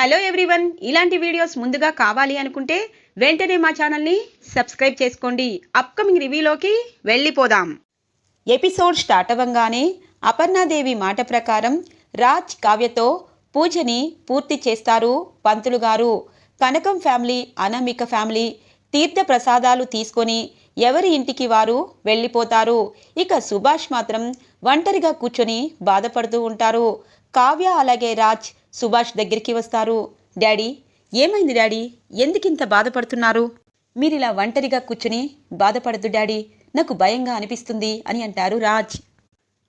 Hello everyone ఇలాంటి videos ముందుగా కావాలి అనుకుంటే వెంటనే మా ఛానల్ని సబ్స్క్రైబ్ చేసుకోండి. అప్కమింగ్ రివ్యూలోకి వెళ్ళిపోదాం. ఎపిసోడ్ స్టార్ట్ అవ్వంగానే అపర్ణాదేవి మాట ప్రకారం రాజ్ కావ్యతో పూజని పూర్తి చేస్తారు పంతులు గారు. కనకం ఫ్యామిలీ అనామిక ఫ్యామిలీ తీర్థ ప్రసాదాలు తీసుకొని ఎవరి ఇంటికి వారు వెళ్ళిపోతారు. ఇక సుభాష్ మాత్రం ఒంటరిగా కూర్చొని బాధపడుతూ ఉంటారు. కావ్య అలాగే రాజ్ సుభాష్ దగ్గరికి వస్తారు. డాడీ ఏమైంది డాడీ? ఎందుకింత బాధపడుతున్నారు? మీరిలా ఒంటరిగా కూర్చుని బాధపడద్దు డాడీ నాకు భయంగా అనిపిస్తుంది అని అంటారు రాజ్.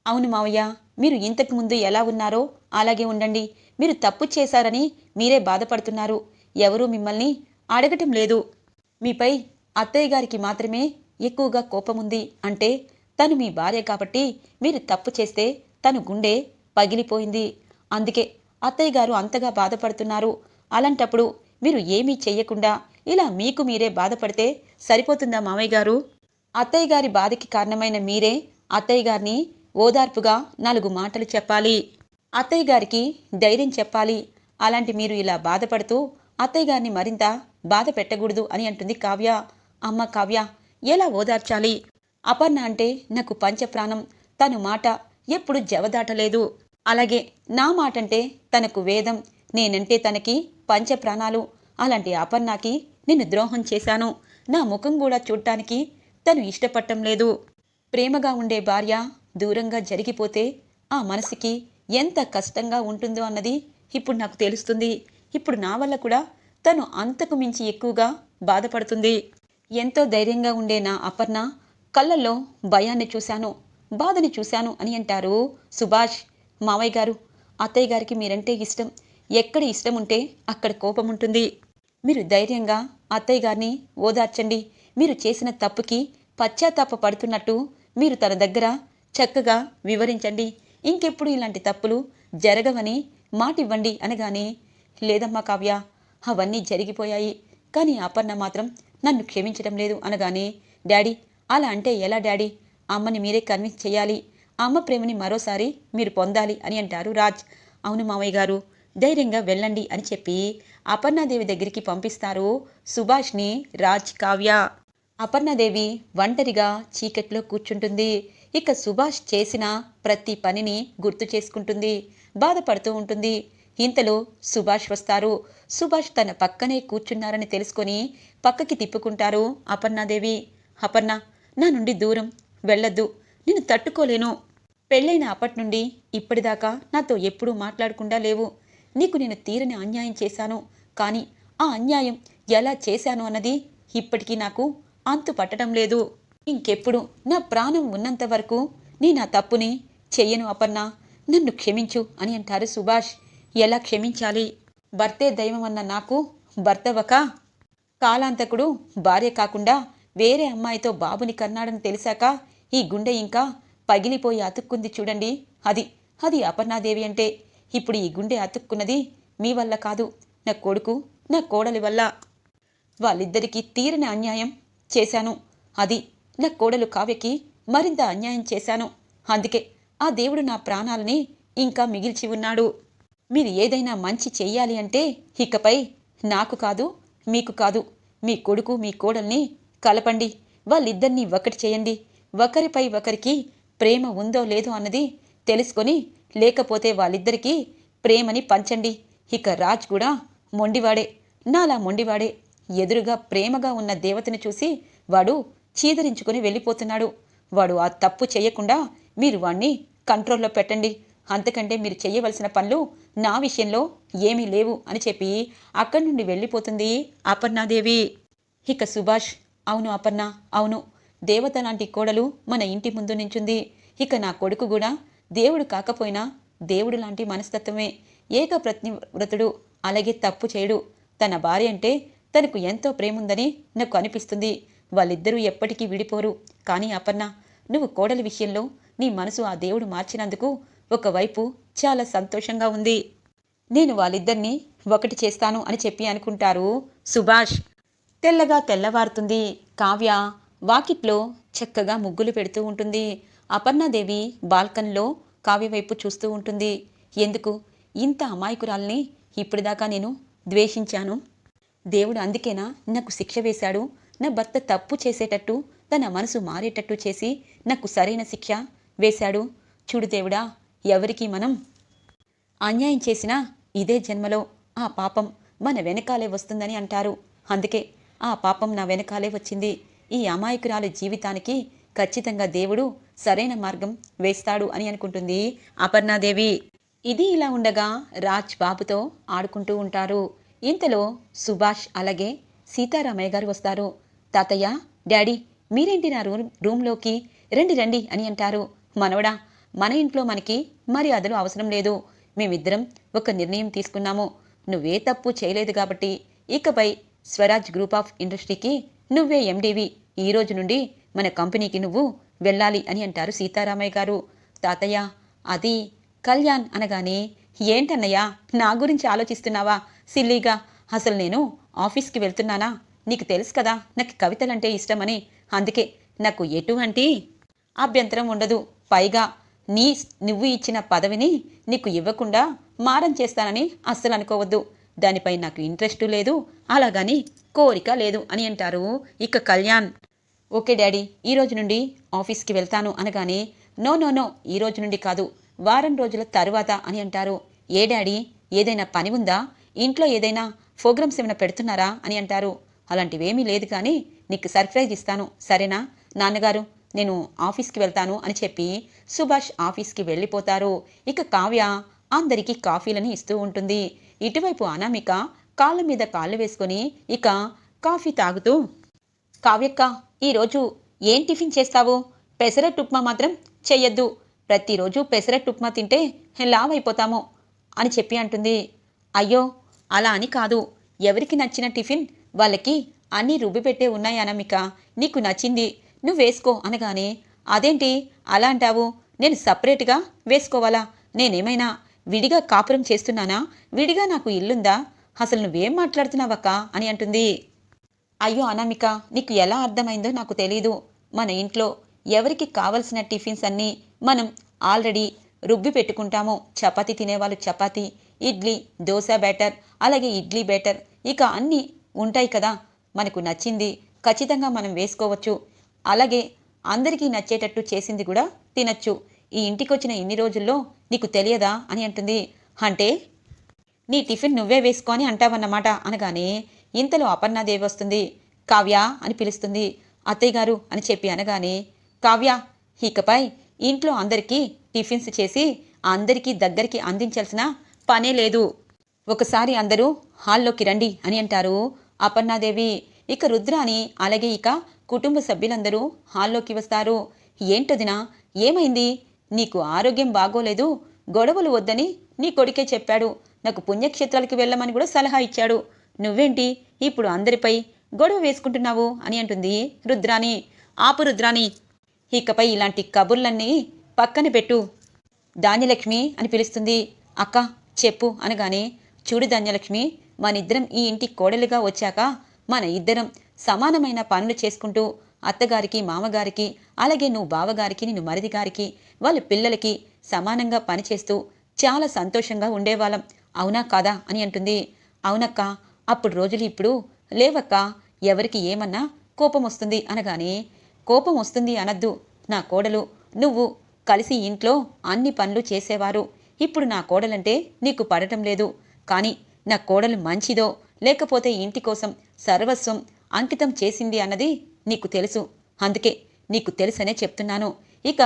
అవును మావయ్య మీరు ఇంతకు ముందు ఎలా ఉన్నారో అలాగే ఉండండి. మీరు తప్పు చేశారని మీరే బాధపడుతున్నారు. ఎవరూ మిమ్మల్ని అడగటం లేదు. మీపై అత్తయ్య గారికి మాత్రమే ఎక్కువగా కోపముంది అంటే తను మీ భార్య కాబట్టి మీరు తప్పు చేస్తే తను గుండె పగిలిపోయింది. అందుకే అత్తయ్య గారు అంతగా బాధపడుతున్నారు. అలాంటప్పుడు మీరు ఏమీ చెయ్యకుండా ఇలా మీకు మీరే బాధపడితే సరిపోతుందా మామయ్య గారు? అత్తయ్య గారి బాధకి కారణమైన మీరే అత్తయ్య గారిని ఓదార్పుగా నాలుగు మాటలు చెప్పాలి. అత్తయ్య గారికి ధైర్యం చెప్పాలి. అలాంటి మీరు ఇలా బాధపడుతూ అత్తయ్య గారిని మరింత బాధ పెట్టకూడదు అని అంటుంది కావ్య. అమ్మ కావ్య ఎలా ఓదార్చాలి? అపర్ణ అంటే నాకు పంచప్రాణం. తను మాట ఎప్పుడు జవదాటలేదు. అలాగే నా మాటంటే తనకు వేదం నేనంటే తనకి పంచప్రాణాలు అలాంటి అపర్ణకి నేను ద్రోహం చేశాను. నా ముఖం కూడా చూడటానికి తను ఇష్టపడటం లేదు. ప్రేమగా ఉండే భార్య దూరంగా జరిగిపోతే ఆ మనసుకి ఎంత కష్టంగా ఉంటుందో అన్నది ఇప్పుడు నాకు తెలుస్తుంది. ఇప్పుడు నా వల్ల కూడా తను అంతకు మించి ఎక్కువగా బాధపడుతుంది. ఎంతో ధైర్యంగా ఉండే నా అపర్ణ కళ్ళల్లో భయాన్ని చూశాను. బాధని చూశాను అని అంటారు సుభాష్. మావయ్య గారు అత్తయ్య గారికి మీరంటే ఇష్టం. ఎక్కడ ఇష్టం ఉంటే అక్కడ కోపం ఉంటుంది. మీరు ధైర్యంగా అత్తయ్య గారిని ఓదార్చండి. మీరు చేసిన తప్పుకి పశ్చాత్తాప పడుతున్నట్టు మీరు తన దగ్గర చక్కగా వివరించండి. ఇంకెప్పుడు ఇలాంటి తప్పులు జరగవని మాటివ్వండి అనగానే లేదమ్మా కావ్య అవన్నీ జరిగిపోయాయి. కానీ అపర్ణ మాత్రం నన్ను క్షమించడం లేదు అనగానే డాడీ అలా అంటే ఎలా డాడీ? అమ్మని మీరే కన్విన్స్ చేయాలి. అమ్మ ప్రేమని మరోసారి మీరు పొందాలి అని అంటారు రాజ్. అవును మామయ్య గారు ధైర్యంగా వెళ్ళండి అని చెప్పి అపర్ణాదేవి దగ్గరికి పంపిస్తారు సుభాష్ని రాజ్ కావ్య. అపర్ణాదేవి ఒంటరిగా చీకట్లో కూర్చుంటుంది. ఇక సుభాష్ చేసిన ప్రతి పనిని గుర్తు చేసుకుంటుంది. బాధపడుతూ ఉంటుంది. ఇంతలో సుభాష్ వస్తారు. సుభాష్ తన పక్కనే కూర్చున్నారని తెలుసుకొని పక్కకి తిప్పుకుంటారు అపర్ణాదేవి. అపర్ణ నా నుండి దూరం వెళ్ళొద్దు. నేను తట్టుకోలేను. పెళ్ళైన అప్పటి నుండి ఇప్పటిదాకా నాతో ఎప్పుడూ మాట్లాడకుండా లేవు. నీకు నేను తీరని అన్యాయం చేశాను. కానీ ఆ అన్యాయం ఎలా చేశాను అన్నది ఇప్పటికీ నాకు అంతు పట్టడం లేదు. ఇంకెప్పుడు నా ప్రాణం ఉన్నంత వరకు నీ నా తప్పుని చెయ్యను అపర్ణ. నన్ను క్షమించు అని అంటారు సుభాష్. ఎలా క్షమించాలి? భర్తే దైవం అన్న నాకు భర్తవక? కాలాంతకుడు భార్య కాకుండా వేరే అమ్మాయితో బాబుని కన్నాడని తెలిసాక ఈ గుండె ఇంకా పగిలిపోయి అతుక్కుంది చూడండి. అది అది అపర్ణాదేవి అంటే. ఇప్పుడు ఈ గుండె అతుక్కున్నది మీ వల్ల కాదు. నా కొడుకు నా కోడలి వల్ల. వాళ్ళిద్దరికీ తీరని అన్యాయం చేశాను. అది నా కోడలు కావ్యకి మరింత అన్యాయం చేశాను. అందుకే ఆ దేవుడు నా ప్రాణాలని ఇంకా మిగిల్చి ఉన్నాడు. మీరు ఏదైనా మంచి చెయ్యాలి అంటే ఇకపై నాకు కాదు మీకు కాదు. మీ కొడుకు మీ కోడల్ని కలపండి. వాళ్ళిద్దరినీ ఒకటి చేయండి. ఒకరిపై ఒకరికి ప్రేమ ఉందో లేదో అన్నది తెలుసుకొని లేకపోతే వాళ్ళిద్దరికీ ప్రేమని పంచండి. ఇక రాజ్ కూడా మొండివాడే. నాలా మొండివాడే. ఎదురుగా ప్రేమగా ఉన్న దేవతని చూసి వాడు చీదరించుకొని వెళ్ళిపోతున్నాడు. వాడు ఆ తప్పు చేయకుండా మీరు వాణ్ణి కంట్రోల్లో పెట్టండి. అంతకంటే మీరు చేయవలసిన పనులు నా విషయంలో ఏమీ లేవు అని చెప్పి అక్కడి నుండి వెళ్ళిపోతుంది అపర్ణాదేవి. ఇక సుభాష్ అవును అపర్ణ అవును. దేవత లాంటి కోడలు మన ఇంటి ముందు నించుంది. ఇక నా కొడుకు కూడా దేవుడు కాకపోయినా దేవుడు లాంటి మనస్తత్వమే. ఏక వ్రతుడు అలాగే తప్పు చేయడు. తన భార్య అంటే తనకు ఎంతో ప్రేముందని నాకు అనిపిస్తుంది. వాళ్ళిద్దరూ ఎప్పటికీ విడిపోరు. కానీ అపర్ణ నువ్వు కోడలి విషయంలో నీ మనసు ఆ దేవుడు మార్చినందుకు ఒకవైపు చాలా సంతోషంగా ఉంది. నేను వాళ్ళిద్దరినీ ఒకటి చేస్తాను అని చెప్పి అనుకుంటారు సుభాష్. తెల్లగా తెల్లవారుతుంది. కావ్య వాకిట్లో చక్కగా ముగ్గులు పెడుతూ ఉంటుంది. అపర్ణాదేవి బాల్కన్లో కావ్య వైపు చూస్తూ ఉంటుంది. ఎందుకు? ఇంత అమాయకురాల్ని ఇప్పటిదాకా నేను ద్వేషించాను. దేవుడు అందుకేనా నాకు శిక్ష వేశాడు? నా భర్త తప్పు చేసేటట్టు తన మనసు మారేటట్టు చేసి నాకు సరైన శిక్ష వేశాడు. చూడు దేవుడా ఎవరికి మనం అన్యాయం చేసినా ఇదే జన్మలో ఆ పాపం మన వెనకాలే వస్తుందని అంటారు. అందుకే ఆ పాపం నా వెనకాలే వచ్చింది. ఈ అమాయకురాలి జీవితానికి ఖచ్చితంగా దేవుడు సరైన మార్గం వేస్తాడు అని అనుకుంటుంది అపర్ణాదేవి. ఇది ఇలా ఉండగా రాజ్ బాబుతో ఆడుకుంటూ ఉంటారు. ఇంతలో సుభాష్ అలాగే సీతారామయ్య గారు వస్తారు. తాతయ్య డాడీ మీరేంటి నా రూమ్ రూమ్లోకి రండి రండి అని అంటారు. మనవడా మన ఇంట్లో మనకి మర్యాదలు అవసరం లేదు. మేమిద్దరం ఒక నిర్ణయం తీసుకున్నాము. నువ్వే తప్పు చేయలేదు కాబట్టి. ఇకపై స్వరాజ్ గ్రూప్ ఆఫ్ ఇండస్ట్రీకి నువ్వే ఎండీవి ఈ రోజు నుండి మన కంపెనీకి నువ్వు వెళ్ళాలి అని అంటారు సీతారామయ్య గారు. తాతయ్య అది కళ్యాణ్ అనగానే ఏంటన్నయ్యా నా గురించి ఆలోచిస్తున్నావా? సిల్లీగా అసలు నేను ఆఫీస్కి వెళ్తున్నానా? నీకు తెలుసు కదా నాకు కవితలంటే ఇష్టమని. అందుకే నాకు ఎటువంటి అభ్యంతరం ఉండదు. పైగా నీ నువ్వు ఇచ్చిన పదవిని నీకు ఇవ్వకుండా మారం చేస్తానని అస్సలు అనుకోవద్దు. దానిపై నాకు ఇంట్రెస్టు లేదు అలాగని కోరిక లేదు అని అంటారు. ఇక కళ్యాణ్ ఓకే డాడీ ఈ రోజు నుండి ఆఫీస్కి వెళ్తాను అనగానే నో నో నో ఈ రోజు నుండి కాదు వారం రోజుల తరువాత అని అంటారు. ఏ డాడీ ఏదైనా పని ఉందా? ఇంట్లో ఏదైనా ప్రోగ్రామ్స్ ఏమైనా పెడుతున్నారా? అని అంటారు. అలాంటివేమీ లేదు కానీ నీకు సర్ప్రైజ్ ఇస్తాను సరేనా? నాన్నగారు నేను ఆఫీస్కి వెళ్తాను అని చెప్పి సుభాష్ ఆఫీస్కి వెళ్ళిపోతారు. ఇక కావ్య అందరికీ కాఫీలని ఇస్తూ ఉంటుంది. ఇటువైపు అనామిక కాళ్ళ మీద కాళ్ళు వేసుకొని ఇక కాఫీ తాగుతూ కావ్యక్క ఈరోజు ఏం టిఫిన్ చేస్తావు? పెసరట్టు ఉప్మా మాత్రం చెయ్యొద్దు. ప్రతిరోజు పెసరట్టు ఉప్మా తింటే లావ్ అయిపోతాము అని చెప్పి అంటుంది. అయ్యో అలా అని కాదు. ఎవరికి నచ్చిన టిఫిన్? వాళ్ళకి అన్నీ రుబ్బి పెట్టే ఉన్నాయి అనమిక. నీకు నచ్చింది. నువ్వు వేసుకో అనగానే అదేంటి? అలా అంటావు? నేను సపరేట్గా వేసుకోవాలా? నేనేమైనా విడిగా కాపురం చేస్తున్నానా? విడిగా నాకు ఇల్లుందా? అసలు నువ్వేం మాట్లాడుతున్నావక్క? అని అంటుంది. అయ్యో అనామిక నీకు ఎలా అర్థమైందో నాకు తెలీదు. మన ఇంట్లో ఎవరికి కావలసిన టిఫిన్స్ అన్నీ మనం ఆల్రెడీ రుబ్బి పెట్టుకుంటాము. చపాతీ తినేవాళ్ళు చపాతీ ఇడ్లీ దోశ బ్యాటర్ అలాగే ఇడ్లీ బ్యాటర్. ఇక అన్నీ ఉంటాయి కదా. మనకు నచ్చింది ఖచ్చితంగా మనం వేసుకోవచ్చు. అలాగే అందరికీ నచ్చేటట్టు చేసింది కూడా తినచ్చు. ఈ ఇంటికి వచ్చిన ఇన్ని రోజుల్లో నీకు తెలియదా అని అంటుంది. అంటే నీ టిఫిన్ నువ్వే వేసుకొని అంటావన్నమాట అనగానే ఇంతలో అపర్ణాదేవి వస్తుంది. కావ్య అని పిలుస్తుంది. అత్తయ్య గారు అని చెప్పి అనగానే కావ్య ఇకపై ఇంట్లో అందరికీ టిఫిన్స్ చేసి అందరికీ దగ్గరికి అందించాల్సిన పనే లేదు. ఒకసారి అందరూ హాల్లోకి రండి అని అంటారు అపర్ణాదేవి. ఇక రుద్రాని అలాగే ఇక కుటుంబ సభ్యులందరూ హాల్లోకి వస్తారు. ఏంటదినా? ఏమైంది? నీకు ఆరోగ్యం బాగోలేదు గొడవలు వద్దని నీ కొడుకే చెప్పాడు. నాకు పుణ్యక్షేత్రాలకి వెళ్ళమని కూడా సలహా ఇచ్చాడు. నువ్వేంటి? ఇప్పుడు అందరిపై గొడవ వేసుకుంటున్నావు అని అంటుంది రుద్రాణి. ఆపు రుద్రాణి. ఇకపై ఇలాంటి కబుర్లన్నీ పక్కన పెట్టు. ధాన్యలక్ష్మి అని పిలుస్తుంది. అక్క చెప్పు అనగానే చూడు ధాన్యలక్ష్మి మనిద్దరం ఈ ఇంటి కోడలుగా వచ్చాక మన ఇద్దరం సమానమైన పనులు చేసుకుంటూ అత్తగారికి మామగారికి అలాగే నువ్వు బావగారికి నిన్ను మరిది గారికి వాళ్ళ పిల్లలకి సమానంగా పనిచేస్తూ చాలా సంతోషంగా ఉండేవాళ్ళం. అవునా కాదా అని అంటుంది. అవునక్క అప్పుడు రోజులు ఇప్పుడు లేవక్క. ఎవరికి ఏమన్నా కోపం వస్తుంది అనగానే కోపం వస్తుంది అనద్దు. నా కోడలు నువ్వు కలిసి ఇంట్లో అన్ని పనులు చేసేవారు. ఇప్పుడు నా కోడలంటే నీకు పడటం లేదు. కానీ నా కోడలు మంచిదో లేకపోతే ఇంటి కోసం సర్వస్వం అంకితం చేసింది అన్నది నీకు తెలుసు. అందుకే నీకు తెలుసనే చెప్తున్నాను. ఇక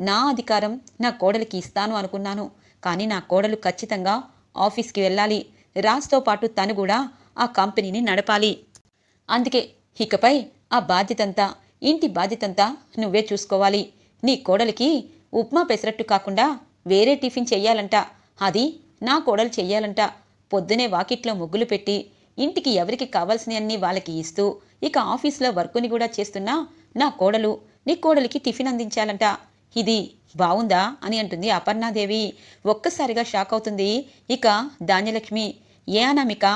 నా అధికారం నా కోడలికి ఇస్తాను అనుకున్నాను. కానీ నా కోడలు ఖచ్చితంగా ఆఫీస్కి వెళ్ళాలి. రాజ్తో పాటు తను కూడా ఆ కంపెనీని నడపాలి. అందుకే ఇకపై ఆ బాధ్యతంతా ఇంటి బాధ్యతంతా నువ్వే చూసుకోవాలి. నీ కోడలికి ఉప్మా పెసరట్టు కాకుండా వేరే టిఫిన్ చెయ్యాలంట. అది నా కోడలు చెయ్యాలంట. పొద్దునే వాకిట్లో ముగ్గులు పెట్టి ఇంటికి ఎవరికి కావాల్సినవన్నీ వాళ్ళకి ఇస్తూ ఇక ఆఫీస్లో వర్కుని కూడా చేస్తున్నా నా కోడలు నీ కోడలికి టిఫిన్ అందించాలంట. ఇది బావుందా? అని అంటుంది అపర్ణాదేవి. ఒక్కసారిగా షాక్ అవుతుంది. ఇక ధాన్యలక్ష్మి ఏ అనామిక?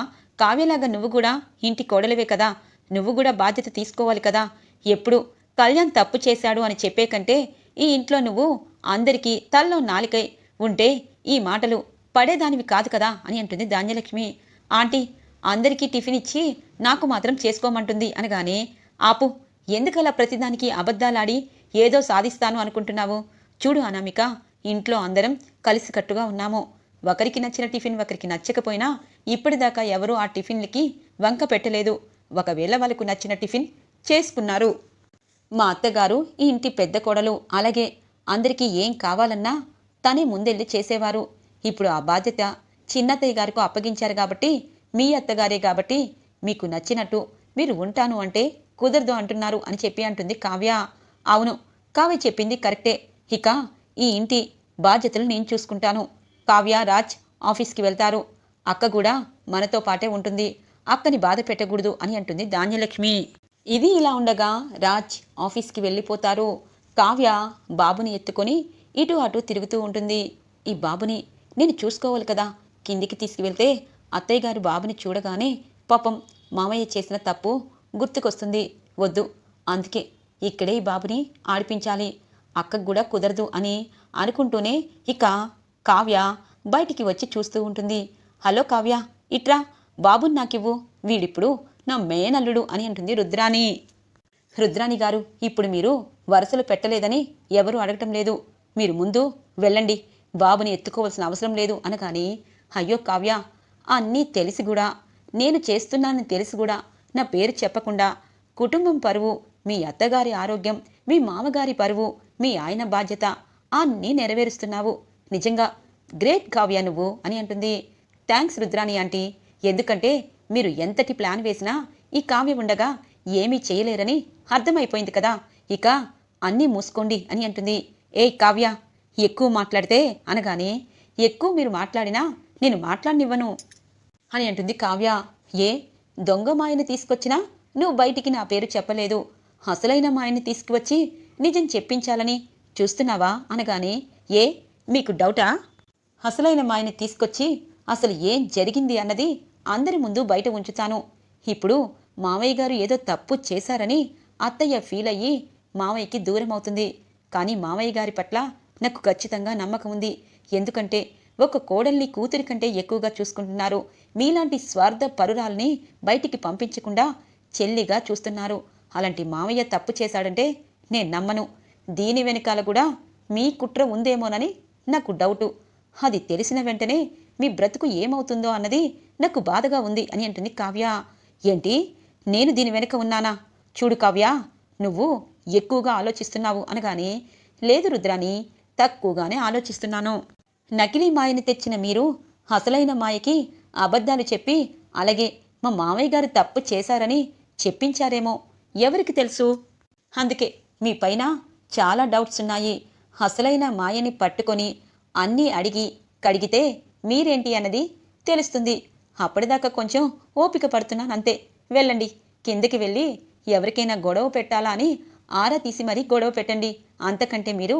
కావ్యలాగా నువ్వు కూడా ఇంటి కోడలివే కదా. నువ్వు కూడా బాధ్యత తీసుకోవాలి కదా. ఎప్పుడు? కళ్యాణ్ తప్పు చేశాడు అని చెప్పే కంటే ఈ ఇంట్లో నువ్వు అందరికీ తల్లో నాలికై ఉంటే ఈ మాటలు పడేదానివి కాదు కదా అని అంటుంది ధాన్యలక్ష్మి. ఆంటీ అందరికీ టిఫిన్ ఇచ్చి నాకు మాత్రం చేసుకోమంటుంది అనగానే ఆపు ఎందుకలా ప్రతిదానికి అబద్ధాలాడి ఏదో సాధిస్తాను అనుకుంటున్నావు? చూడు అనామిక ఇంట్లో అందరం కలిసికట్టుగా ఉన్నాము. ఒకరికి నచ్చిన టిఫిన్ ఒకరికి నచ్చకపోయినా ఇప్పటిదాకా ఎవరూ ఆ టిఫిన్లకి వంక పెట్టలేదు. ఒకవేళ వాళ్ళకు నచ్చిన టిఫిన్ చేసుకున్నారు. మా అత్తగారు ఈ ఇంటి పెద్ద కోడలు. అలాగే అందరికీ ఏం కావాలన్నా తనే ముందెళ్ళి చేసేవారు. ఇప్పుడు ఆ బాధ్యత చిన్నత్తయ్య గారికి అప్పగించారు కాబట్టి మీ అత్తగారే కాబట్టి మీకు నచ్చినట్టు మీరు ఉంటాను అంటే కుదరదు అంటున్నారు అని చెప్పి అంటుంది కావ్య. అవును కావ్య చెప్పింది కరెక్టే. ఇక ఈ ఇంటి బాధ్యతలు నేను చూసుకుంటాను. కావ్య రాజ్ ఆఫీస్కి వెళ్తారు. అక్క కూడా మనతో పాటే ఉంటుంది. అక్కని బాధ పెట్టకూడదు అని అంటుంది ధాన్యలక్ష్మి. ఇది ఇలా ఉండగా రాజ్ ఆఫీస్కి వెళ్ళిపోతారు. కావ్య బాబుని ఎత్తుకొని ఇటు అటు తిరుగుతూ ఉంటుంది. ఈ బాబుని నేను చూసుకోవాలి కదా. కిందికి తీసుకువెళ్తే అత్తయ్య గారు బాబుని చూడగానే పాపం మామయ్య చేసిన తప్పు గుర్తుకొస్తుంది. వద్దు. అందుకే ఇక్కడే ఈ బాబుని ఆడిపించాలి. అక్కకు కూడా కుదరదు అని అనుకుంటూనే ఇక కావ్య బయటికి వచ్చి చూస్తూ ఉంటుంది. హలో కావ్య ఇట్రా బాబుని నాకివ్వు. వీడిప్పుడు నా మేనల్లుడు అని అంటుంది రుద్రాణి. రుద్రాణి గారు ఇప్పుడు మీరు వరుసలు పెట్టలేదని ఎవరూ అడగటం లేదు. మీరు ముందు వెళ్ళండి. బాబుని ఎత్తుకోవాల్సిన అవసరం లేదు అనగాని అయ్యో కావ్య అన్నీ తెలిసి కూడా నేను చేస్తున్నానని తెలిసి కూడా నా పేరు చెప్పకుండా కుటుంబం పరువు మీ అత్తగారి ఆరోగ్యం మీ మామగారి పరువు మీ ఆయన బాధ్యత అన్నీ నెరవేరుస్తున్నావు. నిజంగా గ్రేట్ కావ్య నువ్వు అని అంటుంది. Thanks Rudrani aunty. ఎందుకంటే మీరు ఎంతటి ప్లాన్ వేసినా ఈ కావ్య ఉండగా ఏమీ చేయలేరని అర్థమైపోయింది కదా. ఇక అన్నీ మూసుకోండి అని అంటుంది. ఏ కావ్య ఎక్కువ మాట్లాడితే అనగానే ఎక్కువ మీరు మాట్లాడినా నేను మాట్లాడినివ్వను. అని అంటుంది కావ్య. ఏ? దొంగ మాయని తీసుకొచ్చినా నువ్వు బయటికి నా పేరు చెప్పలేదు. అసలైన మాయని తీసుకువచ్చి నిజం చెప్పించాలని చూస్తున్నావా అనగానే ఏ? మీకు డౌటా? అసలైన మాయని తీసుకొచ్చి అసలు ఏం జరిగింది అన్నది అందరి ముందు బయట ఉంచుతాను. ఇప్పుడు మావయ్య గారు ఏదో తప్పు చేశారని అత్తయ్య ఫీల్ అయ్యి మావయ్యకి దూరం అవుతుంది కానీ మావయ్య గారి పట్ల నాకు ఖచ్చితంగా నమ్మకం ఉంది. ఎందుకంటే ఒక కోడల్ని కూతురి కంటే ఎక్కువగా చూసుకుంటున్నారు. మీలాంటి స్వార్థ పరురాల్ని బయటికి పంపించకుండా చెల్లిగా చూస్తున్నారు. అలాంటి మామయ్య తప్పు చేశాడంటే నేను నమ్మను. దీని వెనకాల కూడా మీ కుట్ర ఉందేమోనని నాకు డౌటు. అది తెలిసిన వెంటనే మీ బ్రతుకు ఏమవుతుందో అన్నది నాకు బాధగా ఉంది అని అంటుంది కావ్య. ఏంటి? నేను దీని వెనుక ఉన్నానా? చూడు కావ్య నువ్వు ఎక్కువగా ఆలోచిస్తున్నావు అనగానే లేదు రుద్రాని తక్కువగానే ఆలోచిస్తున్నాను. నకిలీ మాయని తెచ్చిన మీరు అసలైన మాయకి అబద్ధాలు చెప్పి అలాగే మా మామయ్య గారు తప్పు చేశారని చెప్పించారేమో. ఎవరికి తెలుసు? అందుకే మీ పైన చాలా డౌట్స్ ఉన్నాయి. అసలైన మాయని పట్టుకొని అన్నీ అడిగి కడిగితే మీరేంటి అన్నది తెలుస్తుంది. అప్పటిదాకా కొంచెం ఓపిక పడుతున్నాను అంతే. వెళ్ళండి. కిందకి వెళ్ళి ఎవరికైనా గొడవ పెట్టాలా అని ఆరా తీసి మరీ గొడవ పెట్టండి. అంతకంటే మీరు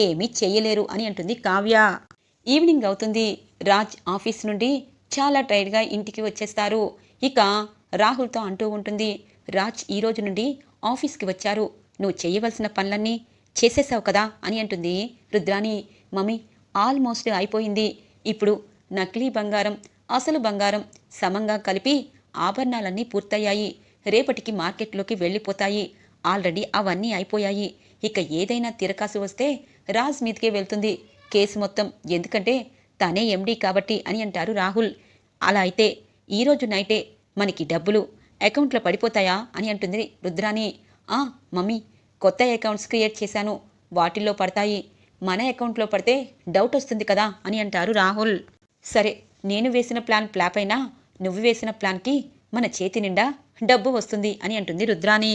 ఏమీ చెయ్యలేరు అని అంటుంది కావ్య. ఈవినింగ్ అవుతుంది. రాజ్ ఆఫీస్ నుండి చాలా టైర్డ్గా ఇంటికి వచ్చేస్తారు. ఇక రాహుల్తో అంటూ ఉంటుంది రాజ్ ఈ రోజు నుండి ఆఫీస్కి వచ్చారు. నువ్వు చేయవలసిన పనులన్నీ చేసేసావు కదా అని అంటుంది రుద్రాని మమ్మీ ఆల్మోస్ట్ అయిపోయింది. ఇప్పుడు నకిలీ బంగారం అసలు బంగారం సమంగా కలిపి ఆభరణాలన్నీ పూర్తయ్యాయి. రేపటికి మార్కెట్లోకి వెళ్ళిపోతాయి. ఆల్రెడీ అవన్నీ అయిపోయాయి. ఇక ఏదైనా తిరకాసు వస్తే రాజ్ మీదకే వెళ్తుంది. కేసు మొత్తం ఎందుకంటే తానే ఎండీ కాబట్టి అని అంటారు రాహుల్. అలా అయితే ఈరోజు నైటే మనకి డబ్బులు అకౌంట్లో పడిపోతాయా అని అంటుంది రుద్రాని ఆ మమ్మీ కొత్త అకౌంట్స్ క్రియేట్ చేశాను. వాటిల్లో పడతాయి. మన అకౌంట్లో పడితే డౌట్ వస్తుంది కదా అని అంటారు రాహుల్. సరే నేను వేసిన ప్లాన్ ప్లాప్ అయినా నువ్వు వేసిన ప్లాన్కి మన చేతి నిండా డబ్బు వస్తుంది అని అంటుంది రుద్రాని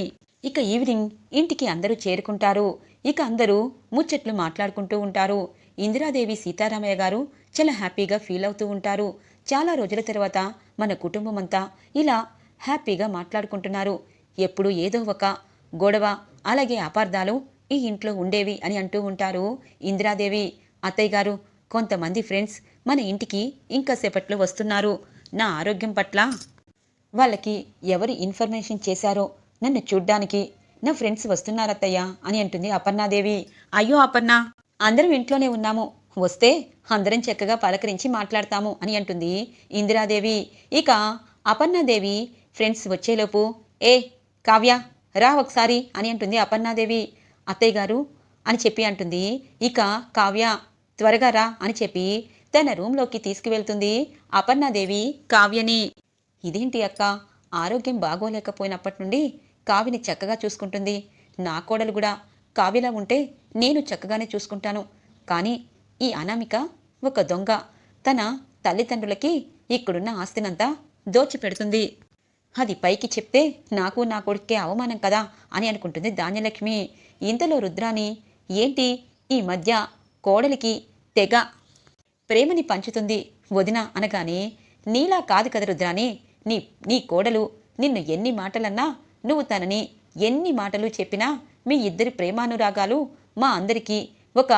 ఇక ఈవినింగ్ ఇంటికి అందరూ చేరుకుంటారు. ఇక అందరూ ముచ్చట్లు మాట్లాడుకుంటూ ఉంటారు. ఇందిరాదేవి సీతారామయ్య గారు చాలా హ్యాపీగా ఫీల్ అవుతూ ఉంటారు. చాలా రోజుల తర్వాత మన కుటుంబం అంతా ఇలా హ్యాపీగా మాట్లాడుకుంటున్నారు. ఎప్పుడు ఏదో ఒక గొడవ అలాగే అపార్థాలు ఈ ఇంట్లో ఉండేవి అని అంటూ ఉంటారు ఇందిరాదేవి. అత్తయ్య గారు కొంతమంది ఫ్రెండ్స్ మన ఇంటికి ఇంకా సేపట్లో వస్తున్నారు. నా ఆరోగ్యం పట్ల వాళ్ళకి ఎవరు ఇన్ఫర్మేషన్ చేశారో నన్ను చూడ్డానికి నా ఫ్రెండ్స్ వస్తున్నారత్తయ్య అని అంటుంది అపర్ణాదేవి. అయ్యో అపర్ణ! అందరం ఇంట్లోనే ఉన్నాము. వస్తే అందరం చక్కగా పలకరించి మాట్లాడతాము అని అంటుంది ఇందిరాదేవి. ఇక అపర్ణాదేవి ఫ్రెండ్స్ వచ్చేలోపు ఏ కావ్య రా ఒకసారి అని అంటుంది అపర్ణాదేవి. అత్తయ్య గారు అని చెప్పి అంటుంది. ఇక కావ్య త్వరగా రా అని చెప్పి తన రూంలోకి తీసుకువెళ్తుంది అపర్ణాదేవి కావ్యని. ఇదేంటి అక్క? ఆరోగ్యం బాగోలేకపోయినప్పటి నుండి కావ్యని చక్కగా చూసుకుంటుంది. నా కోడలు కూడా కావ్యలా ఉంటే నేను చక్కగానే చూసుకుంటాను. కానీ ఈ అనామిక ఒక దొంగ. తన తల్లిదండ్రులకి ఇక్కడున్న ఆస్తినంతా దోచిపెడుతుంది. అది పైకి చెప్తే నాకు నా కొడుకే అవమానం కదా అని అనుకుంటుంది ధాన్యలక్ష్మి. ఇంతలో రుద్రాని ఏంటి? ఈ మధ్య కోడలికి తెగ ప్రేమని పంచుతుంది వదిన అనగానే నీలా కాదు కదా రుద్రాని. నీ నీ కోడలు నిన్ను ఎన్ని మాటలన్నా నువ్వు తనని ఎన్ని మాటలు చెప్పినా మీ ఇద్దరి ప్రేమానురాగాలు మా అందరికీ ఒక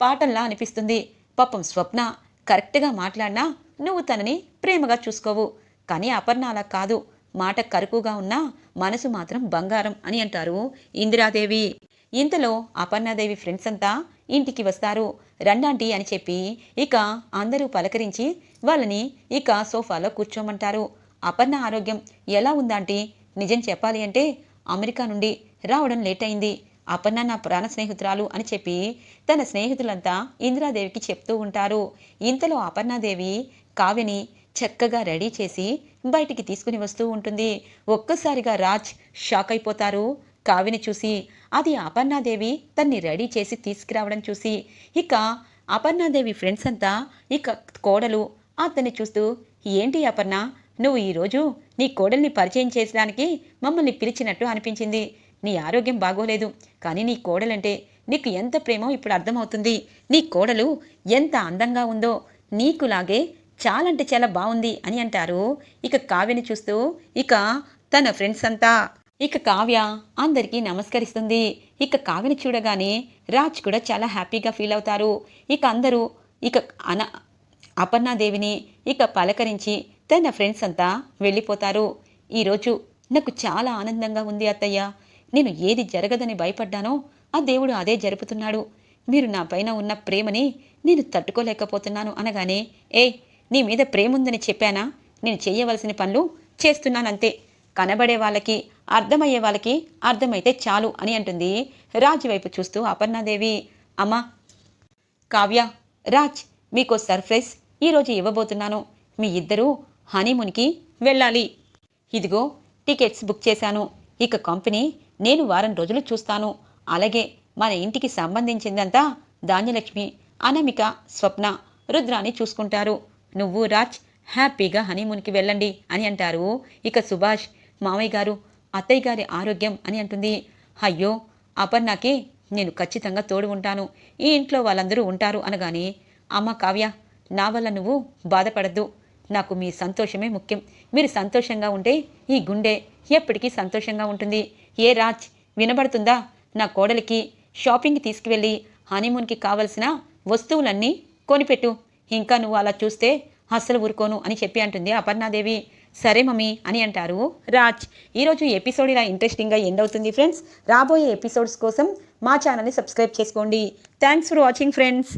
పాఠంలా అనిపిస్తుంది. పాపం స్వప్న కరెక్ట్గా మాట్లాడినా నువ్వు తనని ప్రేమగా చూసుకోవు. కానీ అపర్ణ అలా కాదు. మాట కరుకుగా ఉన్నా మనసు మాత్రం బంగారం అని అంటారు ఇందిరాదేవి. ఇంతలో అపర్ణాదేవి ఫ్రెండ్స్ అంతా ఇంటికి వస్తారు. రండాంటి అని చెప్పి ఇక అందరూ పలకరించి వాళ్ళని ఇక సోఫాలో కూర్చోమంటారు. అపర్ణ ఆరోగ్యం ఎలా ఉందాంటి నిజం చెప్పాలి అంటే అమెరికా నుండి రావడం లేట్ అయింది. అపర్ణ నా ప్రాణ స్నేహితురాలు అని చెప్పి తన స్నేహితులంతా ఇందిరాదేవికి చెప్తూ ఉంటారు. ఇంతలో అపర్ణాదేవి కావ్యని చక్కగా రెడీ చేసి బయటికి తీసుకుని వస్తూ ఉంటుంది. ఒక్కసారిగా రాజ్ షాక్ అయిపోతారు. కావ్యని చూసి అది అపర్ణాదేవి తన్ని రెడీ చేసి తీసుకురావడం చూసి ఇక అపర్ణాదేవి ఫ్రెండ్స్ అంతా ఇక కోడలు అతన్ని చూస్తూ ఏంటి అపర్ణ నువ్వు ఈరోజు నీ కోడల్ని పరిచయం చేసడానికి మమ్మల్ని పిలిచినట్టు అనిపించింది. నీ ఆరోగ్యం బాగోలేదు. కానీ నీ కోడలంటే నీకు ఎంత ప్రేమో ఇప్పుడు అర్థమవుతుంది. నీ కోడలు ఎంత అందంగా ఉందో నీకులాగే చాలంటే చాలా బాగుంది అని అంటారు. ఇక కావ్యని చూస్తూ ఇక తన ఫ్రెండ్స్ అంతా. ఇక కావ్య అందరికీ నమస్కరిస్తుంది. ఇక కావ్యని చూడగానే రాజ్ కూడా చాలా హ్యాపీగా ఫీల్ అవుతారు. ఇక అందరూ ఇక అన అపర్ణాదేవిని ఇక పలకరించి తన ఫ్రెండ్స్ అంతా వెళ్ళిపోతారు. ఈరోజు నాకు చాలా ఆనందంగా ఉంది అత్తయ్య. నేను ఏది జరగదని భయపడ్డానో ఆ దేవుడు అదే జరుపుతున్నాడు. మీరు నా పైన ఉన్న ప్రేమని నేను తట్టుకోలేకపోతున్నాను అనగానే ఏ నీ మీద ప్రేమ ఉందని చెప్పానా? నేను చేయవలసిన పనులు చేస్తున్నానంతే. కనబడే వాళ్ళకి అర్థమయ్యే వాళ్ళకి అర్థమైతే చాలు అని అంటుంది రాజు వైపు చూస్తూ అపర్ణాదేవి. అమ్మా! కావ్య! రాజ్! మీకో సర్ప్రైజ్! ఈరోజు ఇవ్వబోతున్నాను. మీ ఇద్దరూ హనీమూన్కి వెళ్ళాలి. ఇదిగో టికెట్స్ బుక్ చేశాను. ఇక కంపెనీ నేను వారం రోజులు చూస్తాను. అలాగే మన ఇంటికి సంబంధించిందంతా ధాన్యలక్ష్మి అనామిక స్వప్న రుద్రాని చూసుకుంటారు. నువ్వు రాజ్ హ్యాపీగా హనీమూన్కి వెళ్ళండి అని అంటారు. ఇక సుభాష్ మావయ్య గారు అత్తయ్య గారి ఆరోగ్యం అని అంటుంది. అయ్యో అపర్ణకి నేను ఖచ్చితంగా తోడు ఉంటాను. ఈ ఇంట్లో వాళ్ళందరూ ఉంటారు అనగానే అమ్మ కావ్య నా వల్ల నువ్వు బాధపడద్దు. నాకు మీ సంతోషమే ముఖ్యం. మీరు సంతోషంగా ఉంటే ఈ గుండె ఎప్పటికీ సంతోషంగా ఉంటుంది. ఏ రాజ్? వినబడుతుందా? నా కోడలికి షాపింగ్కి తీసుకువెళ్ళి హనీమూన్కి కావలసిన వస్తువులన్నీ కొనిపెట్టు. ఇంకా నువ్వు అలా చూస్తే అస్సలు ఊరుకోను అని చెప్పి అంటుంది అపర్ణాదేవి. సరే మమ్మీ అని అంటారు రాజ్. ఈరోజు ఎపిసోడ్ ఇలా ఇంట్రెస్టింగ్గా ఎండ్ అవుతుంది ఫ్రెండ్స్. రాబోయే ఎపిసోడ్స్ కోసం మా ఛానల్ని సబ్స్క్రైబ్ చేసుకోండి. Thanks for watching friends.